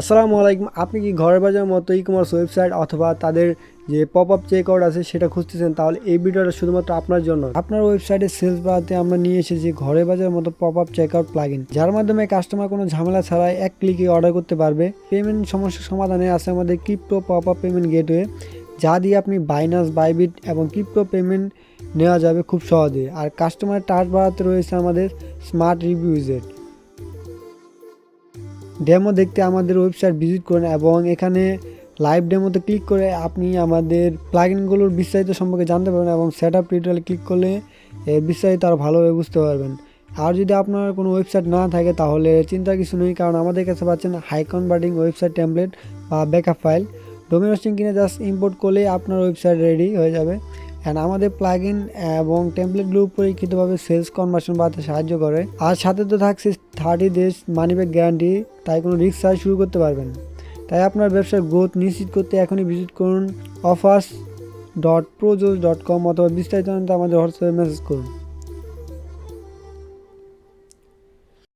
আসসালামু আলাইকুম, আপনি কি ঘরের বাজার মতো ই কমার্স ওয়েবসাইট অথবা তাদের যে পপ আপ চেক আউট আছে সেটা খুঁজতেছেন? তাহলে এই ভিডিওটা শুধুমাত্র আপনার জন্য। আপনার ওয়েবসাইটে সেলস বাড়াতে আমরা নিয়ে এসেছি ঘরে বাজার মতো pop up check out plugin যার মাধ্যমে কাস্টমার কোনো ঝামেলা ছাড়াই এক ক্লিকে অর্ডার করতে পারবে। পেমেন্ট সমস্যার সমাধানে আছে আমাদের crypto pop up payment gateway যা দিয়ে আপনি বাইনাস বাইবিট এবং ক্রিপ্টো পেমেন্ট নেওয়া যাবে খুব সহজে। আর কাস্টমার টাচ বাড়াতে রয়েছে আমাদের স্মার্ট রিভিউজের ডেমো দেখতে আমাদের ওয়েবসাইট ভিজিট করুন এবং এখানে লাইভ ডেমোতে ক্লিক করে আপনি আমাদের প্লাগইনগুলোর বিস্তারিত সম্পর্কে জানতে পারবেন এবং সেট আপ টিউটোরিয়ালে ক্লিক করলে এর বিস্তারিত আরও ভালোভাবে বুঝতে পারবেন। আর যদি আপনার কোনো ওয়েবসাইট না থাকে তাহলে চিন্তার কিছু নেই, কারণ আমাদের কাছে পাচ্ছেন হাই কনভার্টিং ওয়েবসাইট টেমপ্লেট বা ব্যাকআপ ফাইল ডোমেন হোস্টিং কিনে জাস্ট ইম্পোর্ট করলেই আপনার ওয়েবসাইট রেডি হয়ে যাবে। অ্যান্ড আমাদের প্লাগ ইন এবং টেমপ্লেটগুলো পরীক্ষিতভাবে সেলস কনভার্সন বাড়াতে সাহায্য করে। আর সাথে তো থাকছে thirty days money back guarantee তাই কোনো রিক্স ছাড়া শুরু করতে পারবেন। তাই আপনার ব্যবসার গ্রোথ নিশ্চিত করতে এখনই ভিজিট করুন offers dot Projos dot com অথবা বিস্তারিত আমাদের হোয়াটসঅ্যাপে মেসেজ করুন।